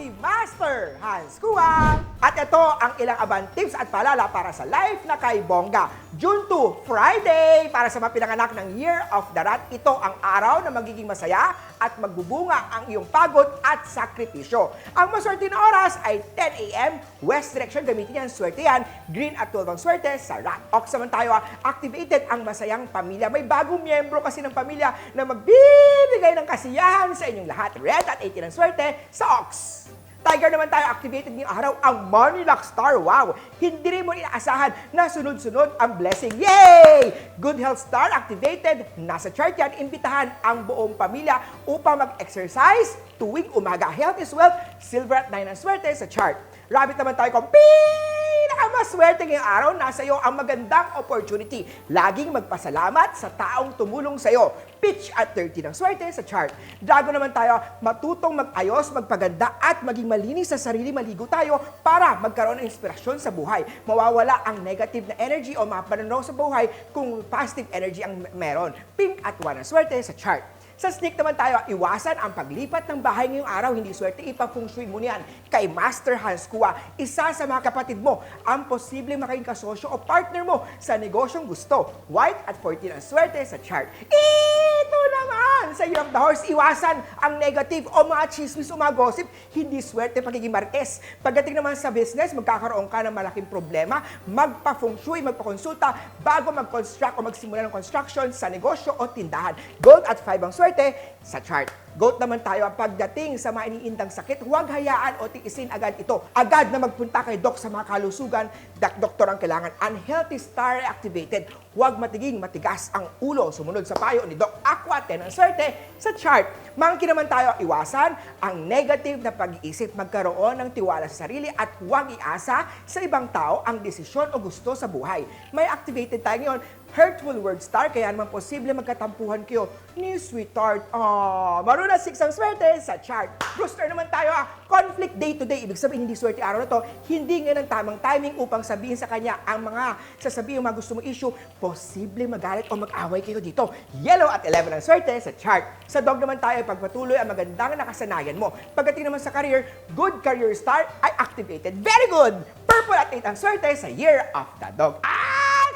si Master Hans Kua. At ito ang ilang aban tips at paalala para sa life na kay Bongga. June 2, Friday, para sa mga pinanganak ng Year of the Rat, ito ang araw na magiging masaya at magbubunga ang iyong pagod at sakripisyo. Ang maswerte na oras ay 10 a.m. West direction, gamitin yan, swerte yan. Green at 12 ang swerte sa Rat. Ox naman tayo, ah, activated ang masayang pamilya. May bagong miyembro kasi ng pamilya na magbibigay ng kasiyahan sa inyong lahat. Red at 18 ang swerte sa Ox. Tiger naman tayo, activated ngayong araw ang Money Luck Star. Wow! Hindi rin mo inaasahan na sunod-sunod ang blessing. Yay! Good Health Star activated. Nasa chart yan, imbitahan ang buong pamilya upang mag-exercise tuwing umaga. Health is wealth. Silver at 9 ang swerte sa chart. Rabbit naman tayo kung pinakamaswerte ngayong araw, nasa iyo ang magandang opportunity. Laging magpasalamat sa taong tumulong sa iyo. Pitch at 30 ng swerte sa chart. Dragon naman tayo, matutong mag-ayos, magpaganda at maging malinis sa sarili, maligo tayo para magkaroon ng inspirasyon sa buhay. Mawawala ang negative na energy o mga sa buhay kung positive energy ang meron. Pink at 1 ang swerte sa chart. Sa snake naman tayo, iwasan ang paglipat ng bahay ngayong araw. Hindi swerte, ipafeng shui mo niyan. Kay Master Hans Kua, isa sa mga kapatid mo, ang posibleng maging kasosyo o partner mo sa negosyong gusto. White at 14 ang swerte sa chart. Ito naman! Sa Year of the Horse, iwasan ang negative o mga chismis o mga gossip. Hindi swerte pagiging martes. Pagdating naman sa business, magkakaroon ka ng malaking problema. Magpa-feng shui, magpa-konsulta bago mag-construct o magsimula ng construction sa negosyo o tindahan. Gold at 5 ang swerte sa chart. Goat naman tayo, pagdating sa mga iniindang sakit, huwag hayaan o tiisin agad ito. Agad na magpunta kay Doc sa mga kalusugan, dak doktor ang kailangan. Unhealthy star activated. Huwag matiging matigas ang ulo. Sumunod sa payo ni Doc Aqua, 10 ang swerte sa chart. Mangki naman tayo, iwasan ang negative na pag-iisip, magkaroon ng tiwala sa sarili at huwag iasa sa ibang tao ang desisyon o gusto sa buhay. May activated tayo ngayon, hurtful word star, kaya naman posible magkatampuhan kayo ni sweetheart. Ah, maruna 6 ang swerte sa chart. Rooster naman tayo, ah, conflict day to day. Ibig sabihin, hindi swerte araw na to. Hindi ngayon ang tamang timing upang sabihin sa kanya ang mga sasabihin mga gusto mong issue. Posible magalit o mag-away kayo dito. Yellow at 11 ang swerte sa chart. Sa dog naman tayo, pagpatuloy ang magandang nakasanayan mo. Pagdating naman sa career, good career star ay activated. Very good! Purple at 8 ang swerte sa Year of the Dog. At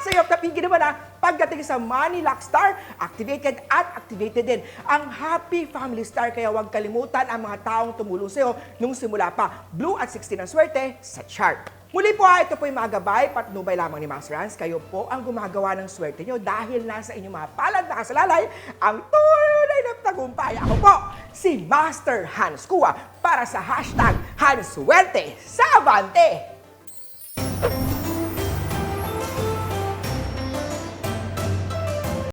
sa iyo, kapigi naman na pagdating sa Money Luck Star, activated at activated din ang Happy Family Star. Kaya huwag kalimutan ang mga taong tumulong sa iyo nung simula pa. Blue at 16 ang swerte sa chart. Muli po ha, ito po yung mga gabay, patnubay lamang ni Master Hans. Kayo po ang gumagawa ng swerte nyo dahil nasa inyong mga palad na kasalalay ang tunay na tagumpay. Ako po, si Master Hans Kua para sa hashtag Hans Suwerte sa Avante.